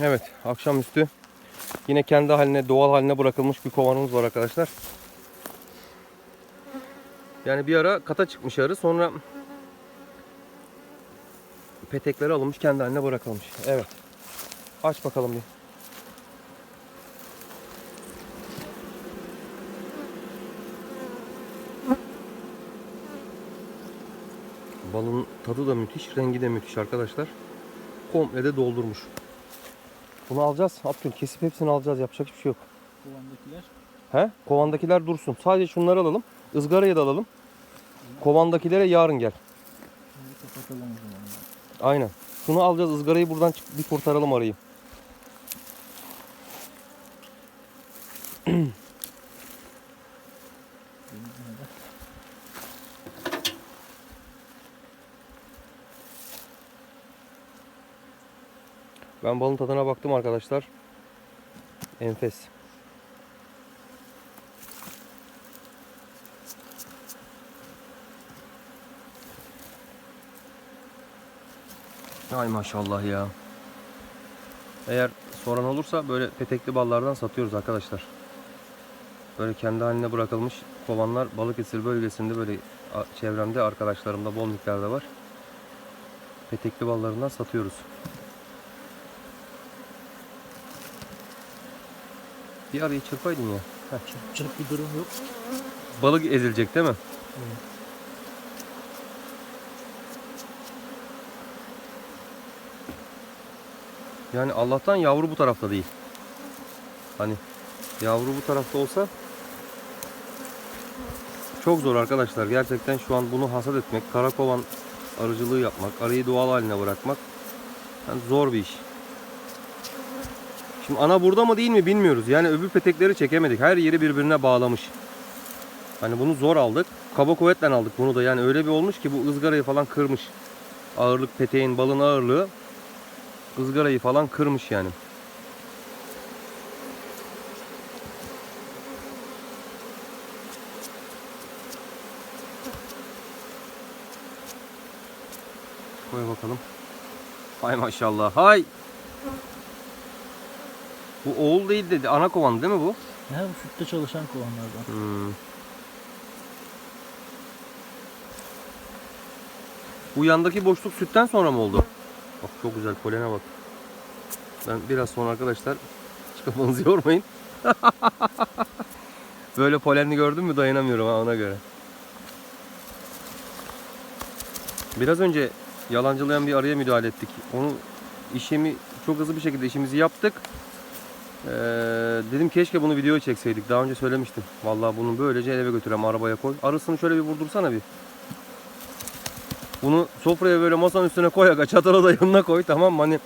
Evet akşamüstü yine kendi haline doğal haline bırakılmış bir kovanımız var arkadaşlar. Yani bir ara kata çıkmış arı sonra petekleri alınmış kendi haline bırakılmış. Evet. Aç bakalım bir. Balın tadı da müthiş, rengi de müthiş arkadaşlar. Komple de doldurmuş. Bunu alacağız. Abdül kesip hepsini alacağız. Yapacak hiçbir şey yok. Kovandakiler. He? Kovandakiler dursun. Sadece şunları alalım. Izgarayı da alalım. Kovandakilere yarın gel. Aynen. Şunu alacağız. ızgarayı buradan çık- bir kurtaralım arayı. Benim burada. Ben balın tadına baktım arkadaşlar. Enfes. Ay maşallah ya. Eğer soran olursa böyle petekli ballardan satıyoruz arkadaşlar. Böyle kendi haline bırakılmış kovanlar Balıkesir bölgesinde böyle çevremde arkadaşlarımda bol miktarda var. Petekli ballarından satıyoruz. Bir arayı çırpaydın ya. Heh. Çırp çırp bir durum yok. Balık ezilecek değil mi? Yani Allah'tan yavru bu tarafta değil. Hani yavru bu tarafta olsa çok zor arkadaşlar. Gerçekten şu an bunu hasat etmek, karakovan arıcılığı yapmak, arıyı doğal haline bırakmak yani zor bir iş. Şimdi ana burada mı değil mi bilmiyoruz. Yani öbür petekleri çekemedik. Her yeri birbirine bağlamış. Hani bunu zor aldık. Kaba kuvvetle aldık bunu da. Yani öyle bir olmuş ki bu ızgarayı falan kırmış. Ağırlık peteğin, balın ağırlığı ızgarayı falan kırmış yani. Koy bakalım. Hay maşallah. Hay. Bu oğul değil dedi. Ana kovan değil mi bu? Ne bu sütte çalışan kovanlardan. Hmm. Bu yandaki boşluk sütten sonra mı oldu? Bak çok güzel polene bak. Ben biraz sonra arkadaşlar hiç kafanızı yormayın. Böyle polenli gördüm mü dayanamıyorum ha ona göre. Biraz önce yalancılayan bir arıya müdahale ettik. Onu işimi çok hızlı bir şekilde işimizi yaptık. Ee, dedim keşke bunu videoya çekseydik. Daha önce söylemiştim. Vallahi bunu böylece eve götürem arabaya koy. Arısını şöyle bir vurdursana bir. Bunu sofraya böyle masanın üstüne koy aga çatalı da yanına koy tamam mı? Hani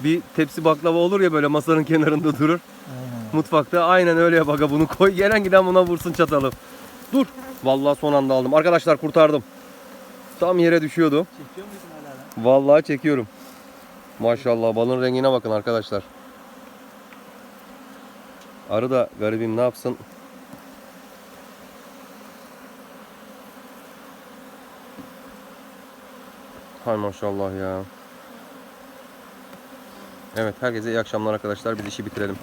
bir tepsi baklava olur ya böyle masanın kenarında durur. Aynen. Mutfakta aynen öyle yap aga bunu koy. Gelen giden buna vursun çatalı. Dur. Vallahi son anda aldım. Arkadaşlar kurtardım. Tam yere düşüyordu. Çekiyor muydun hala? Vallahi çekiyorum. Maşallah balın rengine bakın arkadaşlar. Arı da garibim ne yapsın? Hay maşallah ya. Evet herkese iyi akşamlar arkadaşlar. Biz işi bitirelim.